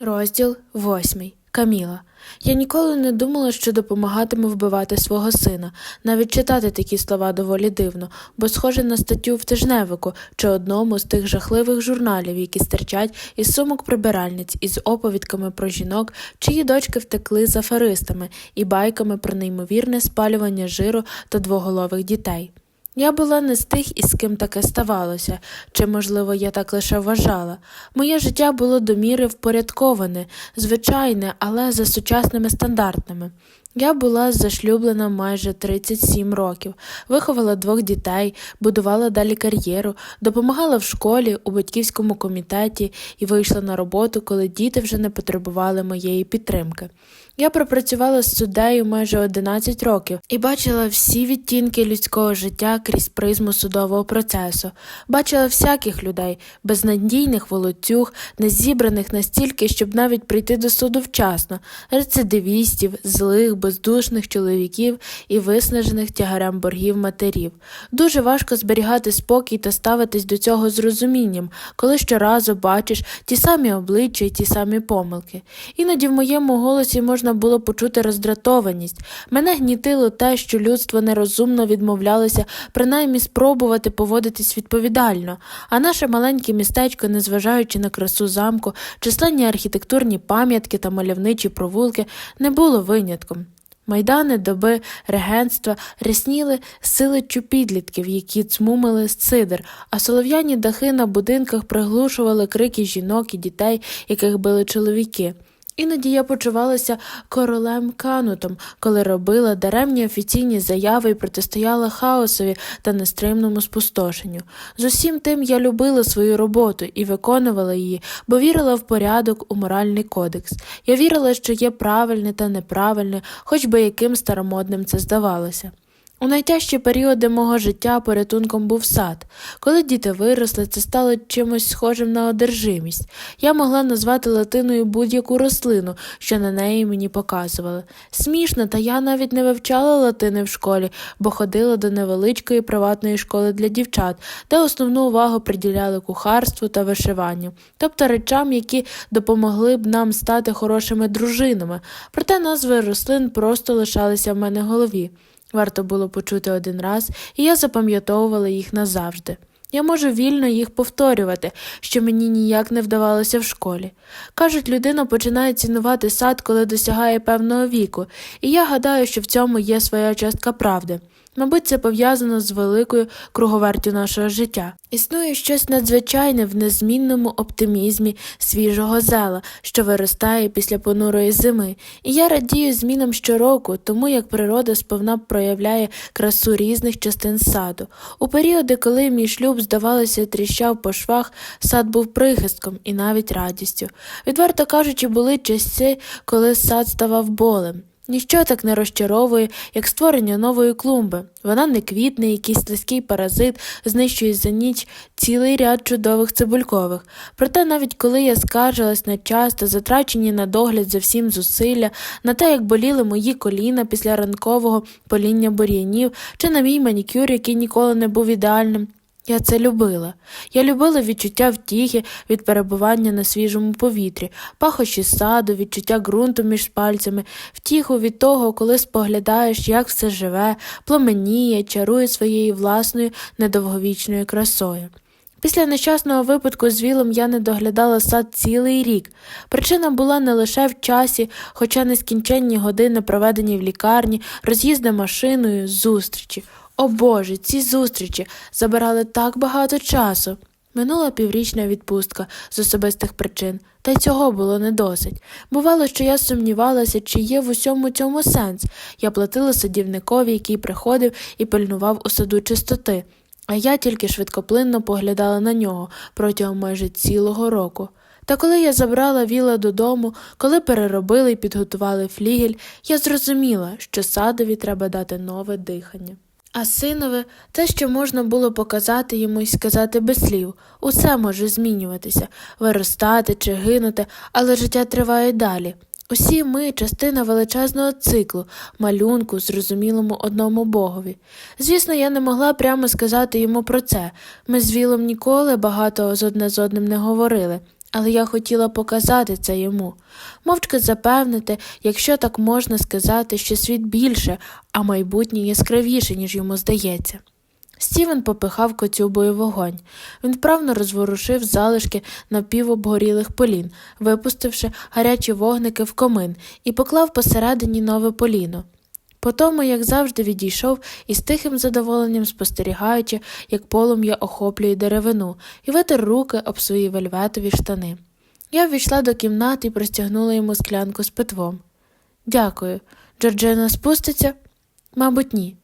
Розділ восьмий. Каміла. Я ніколи не думала, що допомагатиму вбивати свого сина. Навіть читати такі слова доволі дивно, бо схоже на статтю в тижневику чи одному з тих жахливих журналів, які стирчать із сумок прибиральниць із оповідками про жінок, чиї дочки втекли з аферистами і байками про неймовірне спалювання жиру та двоголових дітей. Я була не з тих, із ким таке ставалося, чи, можливо, я так лише вважала. Моє життя було до міри впорядковане, звичайне, але за сучасними стандартами. Я була зашлюблена майже 37 років, виховала двох дітей, будувала далі кар'єру, допомагала в школі, у батьківському комітеті і вийшла на роботу, коли діти вже не потребували моєї підтримки. Я пропрацювала з суддею майже 11 років і бачила всі відтінки людського життя крізь призму судового процесу, бачила всяких людей, безнадійних волоцюг, не зібраних настільки, щоб навіть прийти до суду вчасно, рецидивістів, злих, бездушних чоловіків і виснажених тягарем боргів матерів. Дуже важко зберігати спокій та ставитись до цього з розумінням, коли щоразу бачиш ті самі обличчя і ті самі помилки. Іноді в моєму голосі можна було почути роздратованість. Мене гнітило те, що людство нерозумно відмовлялося принаймні спробувати поводитись відповідально, а наше маленьке містечко, незважаючи на красу замку, численні архітектурні пам'ятки та мальовничі провулки, не було винятком. Майдани доби регентства рясніли силиччю підлітків, які цмумили з цидр, а солов'яні дахи на будинках приглушували крики жінок і дітей, яких били чоловіки. Іноді я почувалася королем Канутом, коли робила даремні офіційні заяви і протистояла хаосові та нестримному спустошенню. З усім тим я любила свою роботу і виконувала її, бо вірила в порядок у моральний кодекс. Я вірила, що є правильне та неправильне, хоч би яким старомодним це здавалося. У найтяжчі періоди мого життя порятунком був сад. Коли діти виросли, це стало чимось схожим на одержимість. Я могла назвати латиною будь-яку рослину, що на неї мені показували. Смішно, та я навіть не вивчала латини в школі, бо ходила до невеличкої приватної школи для дівчат, де основну увагу приділяли кухарству та вишиванню, тобто речам, які допомогли б нам стати хорошими дружинами. Проте назви рослин просто лишалися в мене в голові. Варто було почути один раз, і я запам'ятовувала їх назавжди. Я можу вільно їх повторювати, що мені ніяк не вдавалося в школі. Кажуть, людина починає цінувати сад, коли досягає певного віку, і я гадаю, що в цьому є своя частка правди. Мабуть, це пов'язано з великою круговертю нашого життя. Існує щось надзвичайне в незмінному оптимізмі свіжого зела, що виростає після понурої зими, і я радію змінам щороку, тому як природа сповна проявляє красу різних частин саду. У періоди, коли мій шлюб, здавалося, тріщав по швах, сад був прихистком і навіть радістю. Відверто кажучи, були часи, коли сад ставав болем. Ніщо так не розчаровує, як створення нової клумби. Вона не квітне, якийсь слизький паразит знищує за ніч цілий ряд чудових цибулькових. Проте, навіть коли я скаржилась на час та затрачені на догляд за всім зусилля, на те, як боліли мої коліна після ранкового поління бур'янів, чи на мій манікюр, який ніколи не був ідеальним. Я це любила. Я любила відчуття втіхи від перебування на свіжому повітрі, пахощі саду, відчуття ґрунту між пальцями, втіху від того, коли споглядаєш, як все живе, пломеніє, чарує своєю власною недовговічною красою. Після нещасного випадку з вілом я не доглядала сад цілий рік. Причина була не лише в часі, хоча нескінченні години, проведені в лікарні, роз'їзди машиною, зустрічі. О Боже, ці зустрічі забирали так багато часу. Минула піврічна відпустка з особистих причин, та й цього було не досить. Бувало, що я сумнівалася, чи є в усьому цьому сенс. Я платила садівникові, який приходив і пильнував у саду чистоти, а я тільки швидкоплинно поглядала на нього протягом майже цілого року. Та коли я забрала віла додому, коли переробили і підготували флігель, я зрозуміла, що садові треба дати нове дихання. А синове те, що можна було показати йому і сказати без слів, усе може змінюватися, виростати чи гинути, але життя триває далі. Усі ми частина величезного циклу, малюнку, зрозумілому одному богові. Звісно, я не могла прямо сказати йому про це. Ми з Вілом ніколи багато з одне з одним не говорили. Але я хотіла показати це йому, мовчки запевнити, якщо так можна сказати, що світ більше, а майбутнє яскравіше, ніж йому здається. Стівен попихав коцюбою вогонь. Він вправно розворушив залишки напівобгорілих полін, випустивши гарячі вогники в комин, і поклав посередині нове поліно. Потому, як завжди, відійшов із тихим задоволенням спостерігаючи, як полум'я охоплює деревину, і витер руки об свої вельветові штани. Я ввійшла до кімнати і простягнула йому склянку з питвом. Дякую. Джорджина спуститься? Мабуть, ні.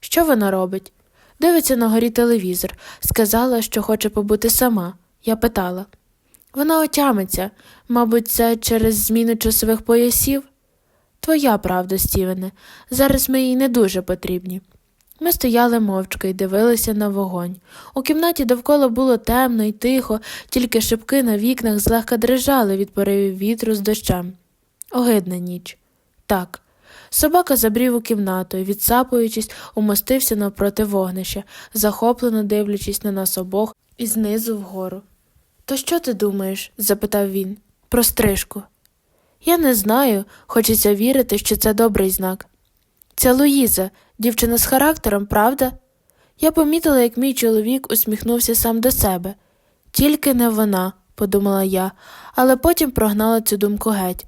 Що вона робить? Дивиться на горі телевізор. Сказала, що хоче побути сама. Я питала. Вона отямиться. Мабуть, це через зміну часових поясів? Твоя правда, Стівене. Зараз ми їй не дуже потрібні. Ми стояли мовчки і дивилися на вогонь. У кімнаті довкола було темно і тихо, тільки шибки на вікнах злегка дрижали від поривів вітру з дощем. Огидна ніч. Так. Собака забрів у кімнату і, відсапуючись, умостився навпроти вогнища, захоплено дивлячись на нас обох і знизу вгору. То що ти думаєш? запитав він. Про стрижку. Я не знаю, хочеться вірити, що це добрий знак. Це Луїза, дівчина з характером, правда? Я помітила, як мій чоловік усміхнувся сам до себе. Тільки не вона, подумала я, але потім прогнала цю думку геть.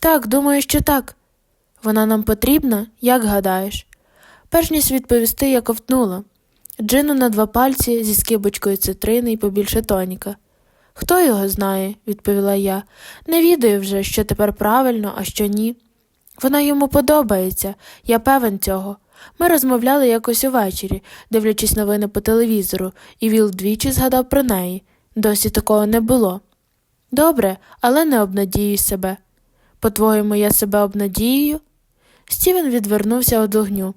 Так, думаю, що так. Вона нам потрібна, як гадаєш? Перш ніж відповісти, я ковтнула. Джину на два пальці зі скибочкою цитрини і побільше тоніка. Хто його знає, відповіла я. Не відаю вже, що тепер правильно, а що ні. Вона йому подобається, я певен цього. Ми розмовляли якось увечері, дивлячись новини по телевізору, і Віл двічі згадав про неї. Досі такого не було. Добре, але не обнадіюй себе. По-твоєму, я себе обнадіюю? Стівен відвернувся від огню.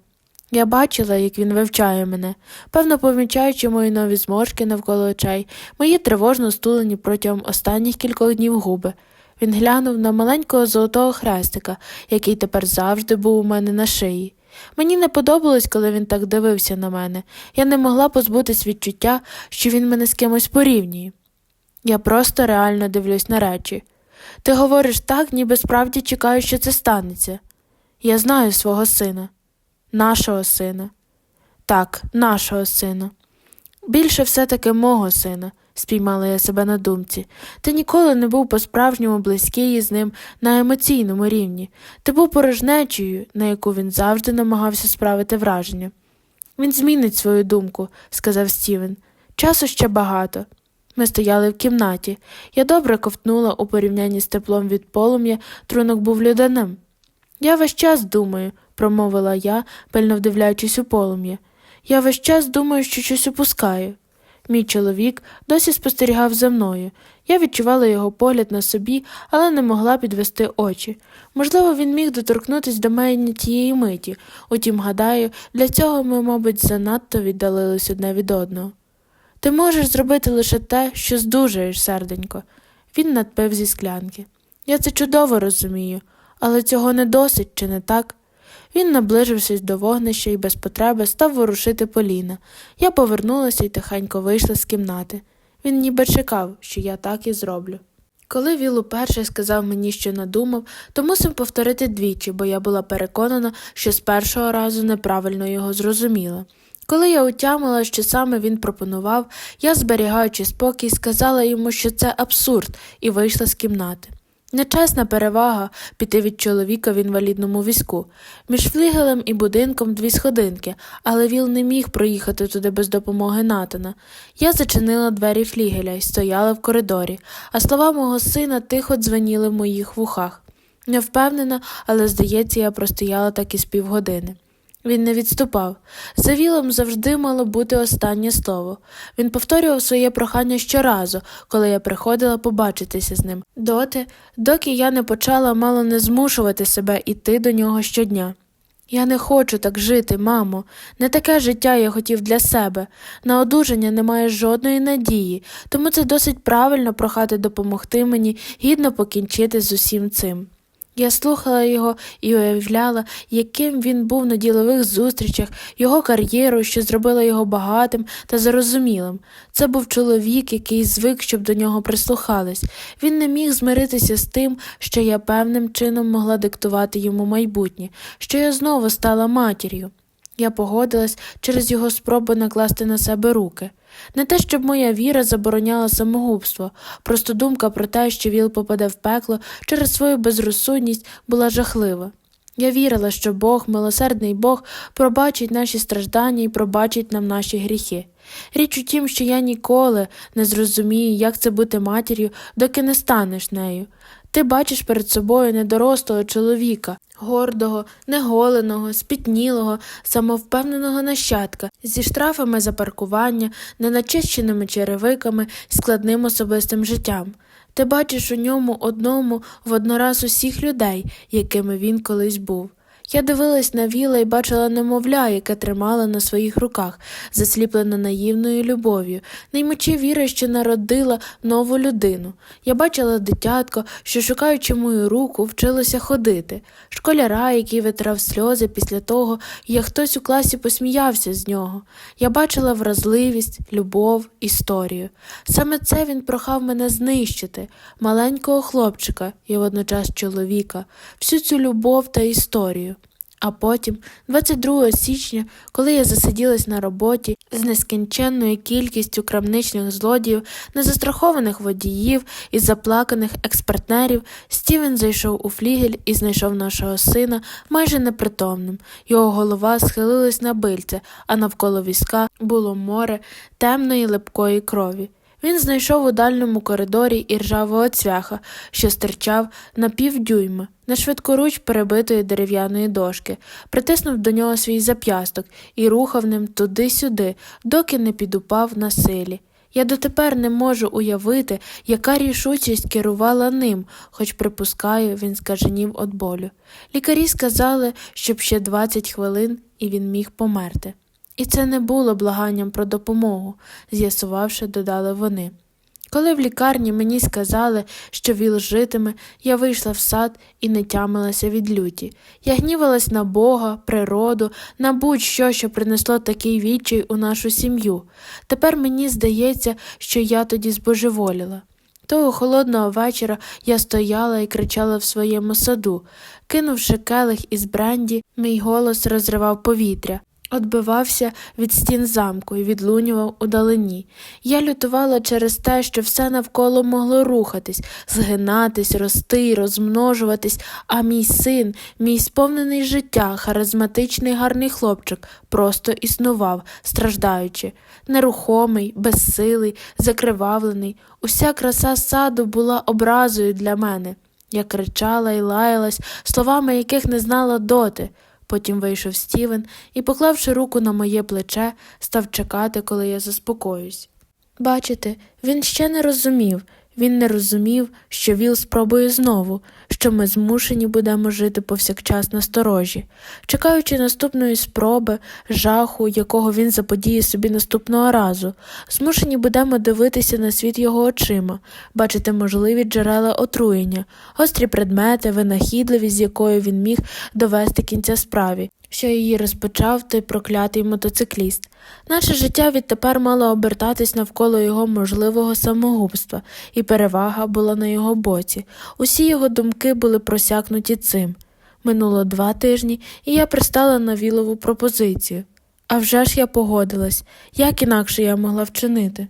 Я бачила, як він вивчає мене, певно помічаючи мої нові зморшки навколо очей, мої тривожно стулені протягом останніх кількох днів губи. Він глянув на маленького золотого хрестика, який тепер завжди був у мене на шиї. Мені не подобалось, коли він так дивився на мене. Я не могла позбутись відчуття, що він мене з кимось порівнює. Я просто реально дивлюсь на речі. Ти говориш так, ніби справді чекаю, що це станеться. Я знаю свого сина, нашого сина. Так, нашого сина. Більше все-таки мого сина, спіймала я себе на думці. Ти ніколи не був по-справжньому близький із ним на емоційному рівні. Ти був порожнечею, на яку він завжди намагався справити враження. Він змінить свою думку, сказав Стівен. Часу ще багато. Ми стояли в кімнаті. Я добре ковтнула у порівнянні з теплом від полум'я, трунок був людяним. Я весь час думаю, промовила я, пильно вдивляючись у полум'я. Я весь час думаю, що щось упускаю. Мій чоловік досі спостерігав за мною. Я відчувала його погляд на собі, але не могла підвести очі. Можливо, він міг доторкнутися до мене тієї миті, утім, гадаю, для цього ми, мабуть, занадто віддалились одне від одного. Ти можеш зробити лише те, що здужаєш, серденько. Він надпив зі склянки. Я це чудово розумію, але цього не досить, чи не так? Він наближився до вогнища і без потреби став ворушити поліна. Я повернулася і тихенько вийшла з кімнати. Він ніби чекав, що я так і зроблю. Коли Віл уперше сказав мені, що надумав, то мусив повторити двічі, бо я була переконана, що з першого разу неправильно його зрозуміла. Коли я утямила, що саме він пропонував, я, зберігаючи спокій, сказала йому, що це абсурд, і вийшла з кімнати. Нечесна перевага піти від чоловіка в інвалідному візку. Між флігелем і будинком дві сходинки, але Віл не міг проїхати туди без допомоги Натана. Я зачинила двері флігеля і стояла в коридорі, а слова мого сина тихо дзвеніли в моїх вухах. Не впевнена, але, здається, я простояла так із півгодини. Він не відступав. За Вілом завжди мало бути останнє слово. Він повторював своє прохання щоразу, коли я приходила побачитися з ним, доти, доки я не почала мало не змушувати себе іти до нього щодня. Я не хочу так жити, мамо. Не таке життя я хотів для себе. На одужання немає жодної надії, тому це досить правильно прохати допомогти мені гідно покінчити з усім цим. Я слухала його і уявляла, яким він був на ділових зустрічах, його кар'єру, що зробила його багатим та зрозумілим. Це був чоловік, який звик, щоб до нього прислухались. Він не міг змиритися з тим, що я певним чином могла диктувати йому майбутнє, що я знову стала матір'ю. Я погодилась через його спробу накласти на себе руки. Не те, щоб моя віра забороняла самогубство, просто думка про те, що Віл попаде в пекло через свою безрозсудність, була жахлива. Я вірила, що Бог, милосердний Бог, пробачить наші страждання і пробачить нам наші гріхи. Річ у тім, що я ніколи не зрозумію, як це бути матір'ю, доки не станеш нею. Ти бачиш перед собою недорослого чоловіка, гордого, неголеного, спітнілого, самовпевненого нащадка, зі штрафами за паркування, неначищеними черевиками, складним особистим життям. Ти бачиш у ньому одному воднораз усіх людей, якими він колись був. Я дивилась на віла і бачила немовля, яке тримала на своїх руках, засліплена наївною любов'ю, наймочі віри, що народила нову людину. Я бачила дитятко, що, шукаючи мою руку, вчилося ходити, школяра, який витрав сльози після того, як хтось у класі посміявся з нього. Я бачила вразливість, любов, історію. Саме це він прохав мене знищити, маленького хлопчика і водночас чоловіка, всю цю любов та історію. А потім, 22 січня, коли я засиділась на роботі з нескінченною кількістю крамничних злодіїв, незастрахованих водіїв і заплаканих експертнерів, Стівен зайшов у флігель і знайшов нашого сина майже непритомним. Його голова схилилась на бильце, а навколо візка було море темної липкої крові. Він знайшов у дальньому коридорі іржавого цвяха, що стирчав на півдюйма, на швидкоруч перебитої дерев'яної дошки, притиснув до нього свій зап'ясток і рухав ним туди-сюди, доки не підупав на силі. Я дотепер не можу уявити, яка рішучість керувала ним, хоч припускаю, він скаженів від болю. Лікарі сказали, щоб ще 20 хвилин і він міг померти. І це не було благанням про допомогу, з'ясувавши, додали вони. Коли в лікарні мені сказали, що віл житиме, я вийшла в сад і не тямилася від люті. Я гнівалась на Бога, природу, на будь-що, що принесло такий відчай у нашу сім'ю. Тепер мені здається, що я тоді збожеволіла. Того холодного вечора я стояла і кричала в своєму саду. Кинувши келих із бренді, мій голос розривав повітря. Отбивався від стін замку і відлунював удалині. Я лютувала через те, що все навколо могло рухатись, згинатись, рости, розмножуватись, а мій син, мій сповнений життя, харизматичний гарний хлопчик, просто існував, страждаючи, нерухомий, безсилий, закривавлений. Уся краса саду була образою для мене. Я кричала і лаялась, словами яких не знала доти. Потім вийшов Стівен і, поклавши руку на моє плече, став чекати, коли я заспокоюсь. Бачите, він ще не розумів, він не розумів, що Віл спробує знову, що ми змушені будемо жити повсякчас на сторожі, чекаючи наступної спроби, жаху, якого він заподіє собі наступного разу, змушені будемо дивитися на світ його очима, бачити можливі джерела отруєння, гострі предмети, винахідливість, з якою він міг довести кінця справі, що її розпочав той проклятий мотоцикліст. Наше життя відтепер мало обертатись навколо його можливого самогубства, і перевага була на його боці. Усі його думки були просякнуті цим. Минуло два тижні, і я пристала на вілову пропозицію. А вже ж я погодилась, як інакше я могла вчинити.